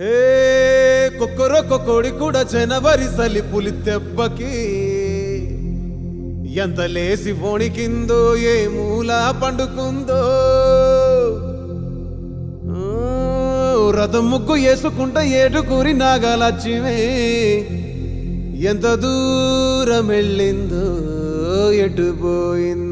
హే కుక్కరొక్క కొడి కూడా జనవరి సలి పులి తెబ్బకి. ఎంత లేసి పోణికిందో ఏ మూలా పండుకుందో. రథం ముగ్గు వేసుకుంటా ఏటుకూరి నాగాలచ్చివే ఎంత దూరం వెళ్ళిందో ఎటు పోయిందో.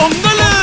Póngale.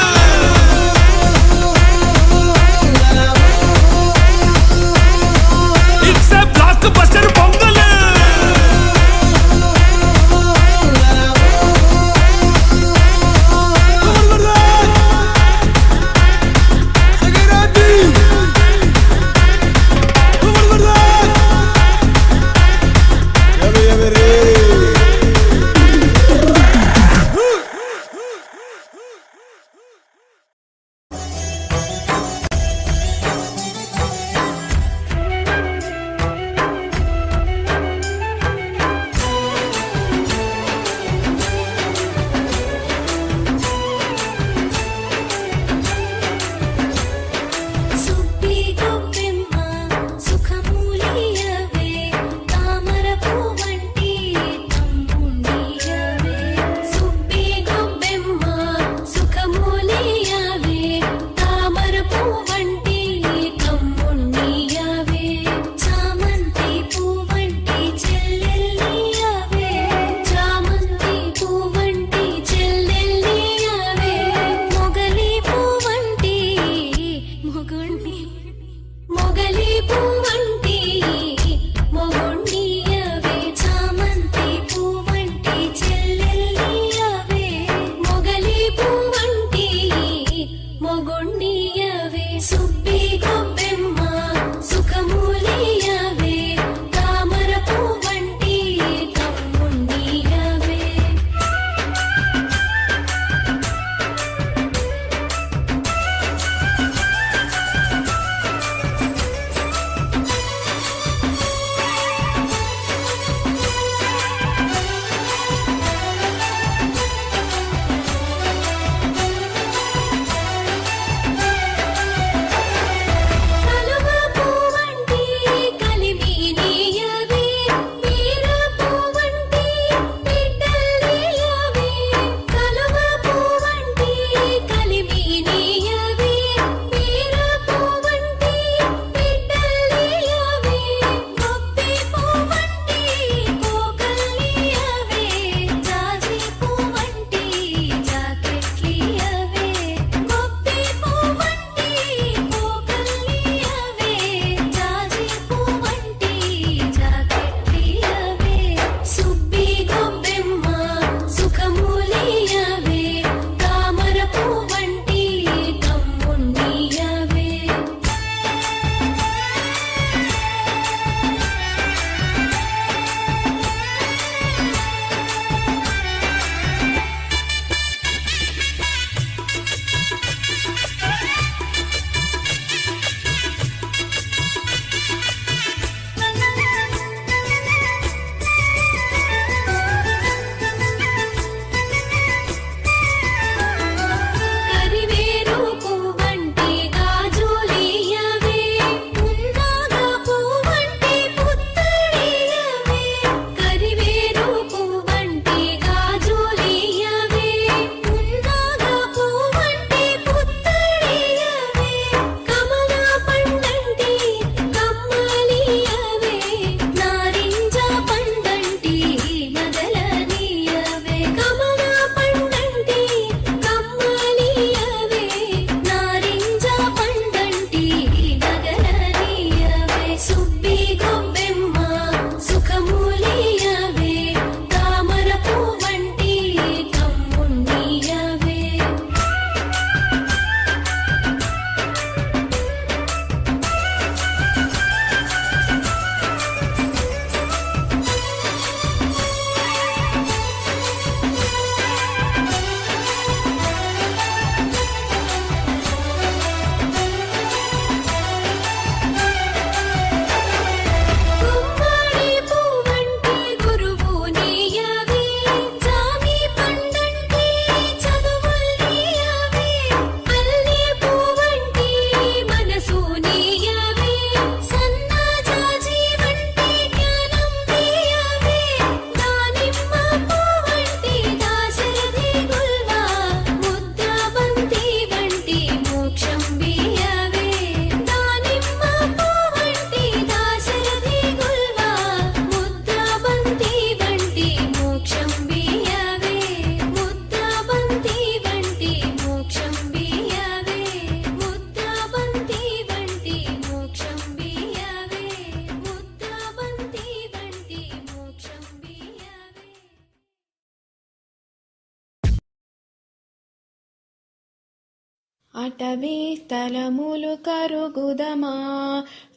అటవీ స్థలములు కరుగుదమా?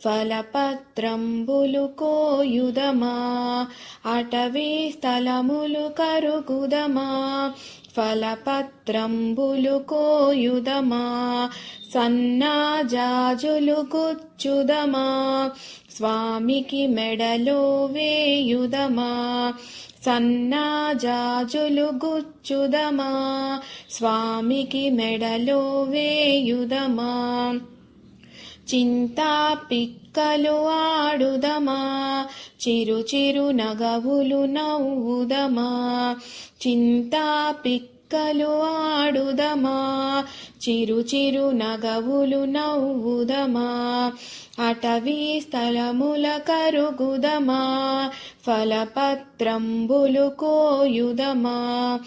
ఫలపత్రంబులు కోయుదమా? అటవీ స్థలములు కరుగుదమా? ఫలపత్రంబులు కోయుదమా? సన్నాజాజులు గుచ్చుదమా? స్వామికి మెడలో వేయుదమా? సన్నాజాజులు గుచ్చుదమా? స్వామికి మెడలో వేయుదమా? చింతా పిక్కలు ఆడుదమా? చిరు చిరు నగవులు నవ్వుదమా? చింతా పిక్కలు ఆడుదమా? చిరు చిరు నగవులు నవ్వుదమా? అటవీ స్థలముల కరుగుదమా? ఫలపత్రంబులు కోయుదమా?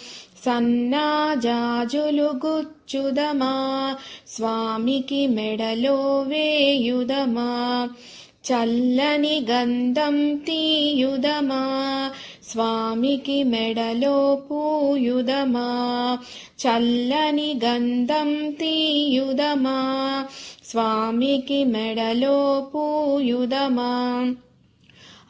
సన్నాజాజులు గుచ్చుదమా? స్వామికి మెడలో వేయుదమా? చల్లని గంధం తీయుదమా? స్వామికి మెడలో పూయుదమా? చల్లని గంధం తీయుదమా? స్వామికి మెడలో పూయుదమా?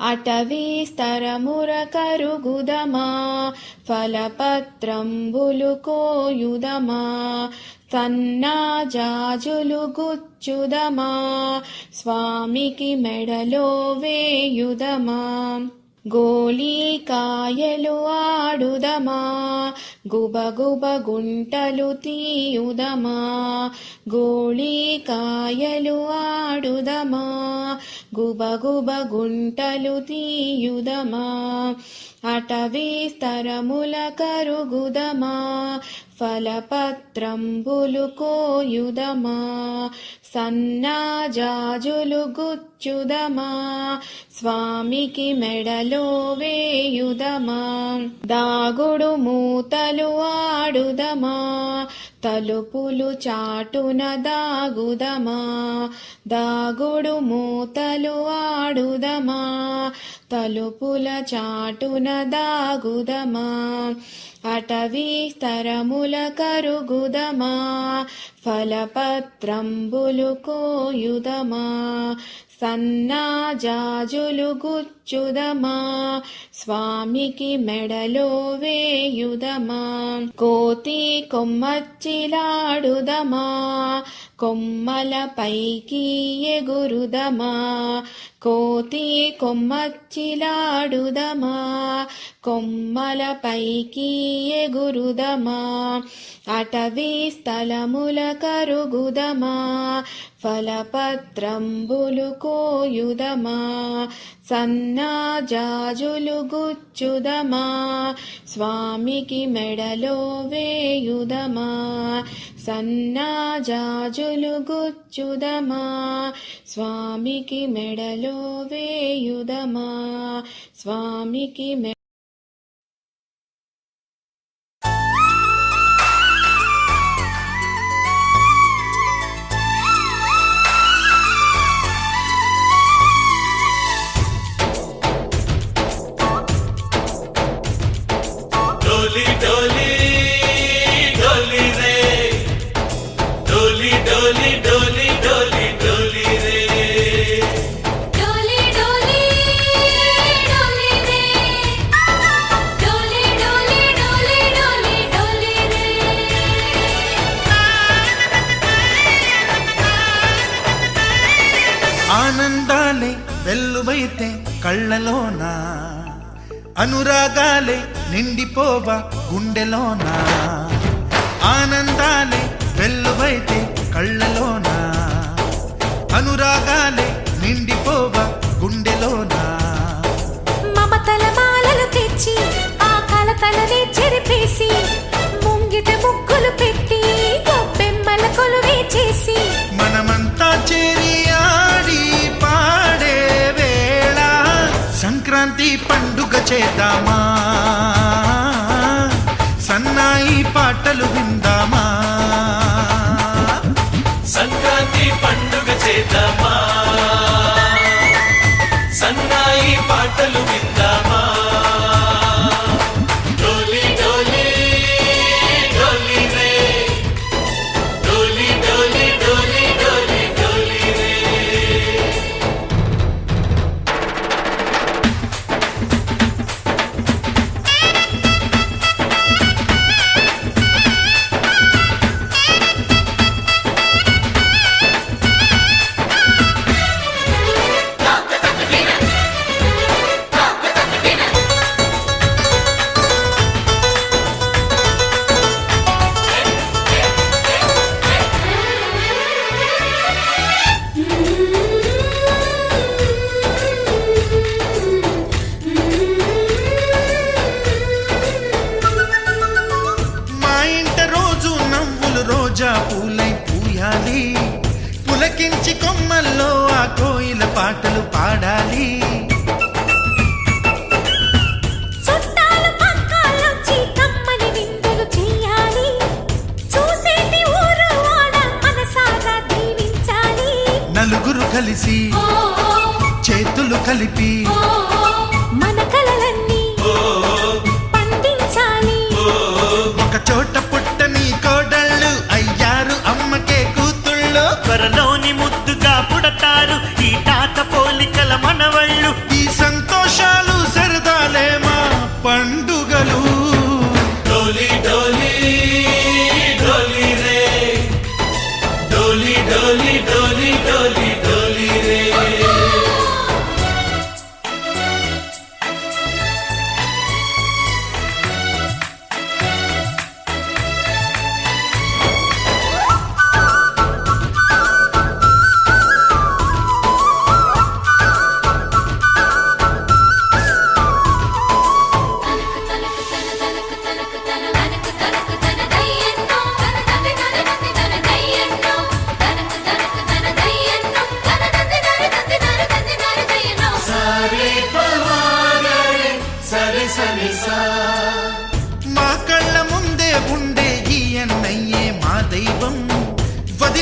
అటవీ స్తరముర కరుగుదమా? ఫలపత్రంబులు కోయుదమా? సన్నాజాజులు గుచ్చుదమా? స్వామికి మెడలో వేయుదమా? గోళీకాయలు ఆడుదమా? గుబగుబ గుంటలు తీయుదమా? గోళీకాయలు ఆడుదమా? గుబగుబ గుంటలు తీయుదమా? అటవీ స్తరముల కరుగుదమా? ఫలపత్రంబులు కోయుదమా సన్నాజాజులు గుచ్చుదమా స్వామికి మెడలో వేయుదమా దాగుడు మూతలు ఆడుదమా తలుపులు చాటున దాగుదమా? దాగుడు మూతలు ఆడుదమా? తలుపుల చాటున దాగుదమా? అటవీ స్తరముల కరుగుదమా? ఫలపత్రంబులు కోయుదమా? సన్నాజాజులు గుచ్చుదమా? స్వామికి మెడలో వేయుదమా? కోతి కొమ్మచ్చిలాడుదమా? కొమ్మల పైకి ఎగురుదమా? కోతి కొమ్మచ్చిలాడుదమా? కొమ్మల పైకి ఎగురుదమా? అటవీ స్థలముల కరుగుదమా? ఫలపత్రంబులు కోయుదమా? సన్నాజాజులు గుచ్చుదమా? స్వామికి మెడలో వేయుదమా? సన్నాజాజులు గుచ్చుదమా? స్వామికి మెడలో వేయుదమా? స్వామికి వెల్లువైతే కళ్ళలోన అనురాగాలే నిండిపోవ గుండెలోన ఆనందాలే వెల్లువైతే కళ్ళలోన అనురాగాలే నిండిపోవ గుండెలోన. మమతల మాలలు తెచ్చి ఆ కలతలని చెరిపేసి ముంగిట ముగ్గులు పెట్టి గొబ్బెమ్మల కొలువే చేసి చేద్దామా? సన్నాయి పాటలు విందా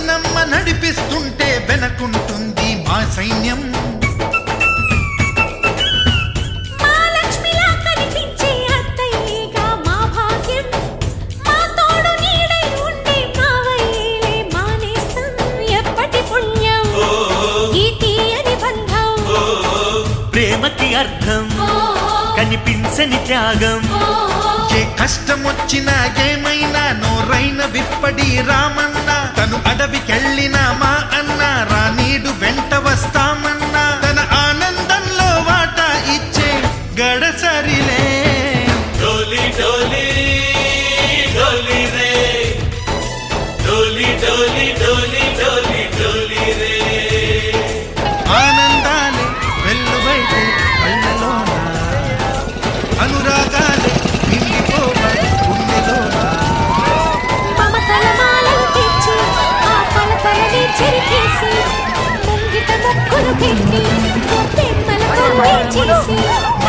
నమ్మ నడిపిస్తుంటే వెనకుంటుంది మా సైన్యం. అర్థం. కనిపించని త్యాగం. ఏ కష్టం వచ్చినా ఏమైనా నోరైన విప్పడి రామన్న అడవికెళ్ళినామా? やった！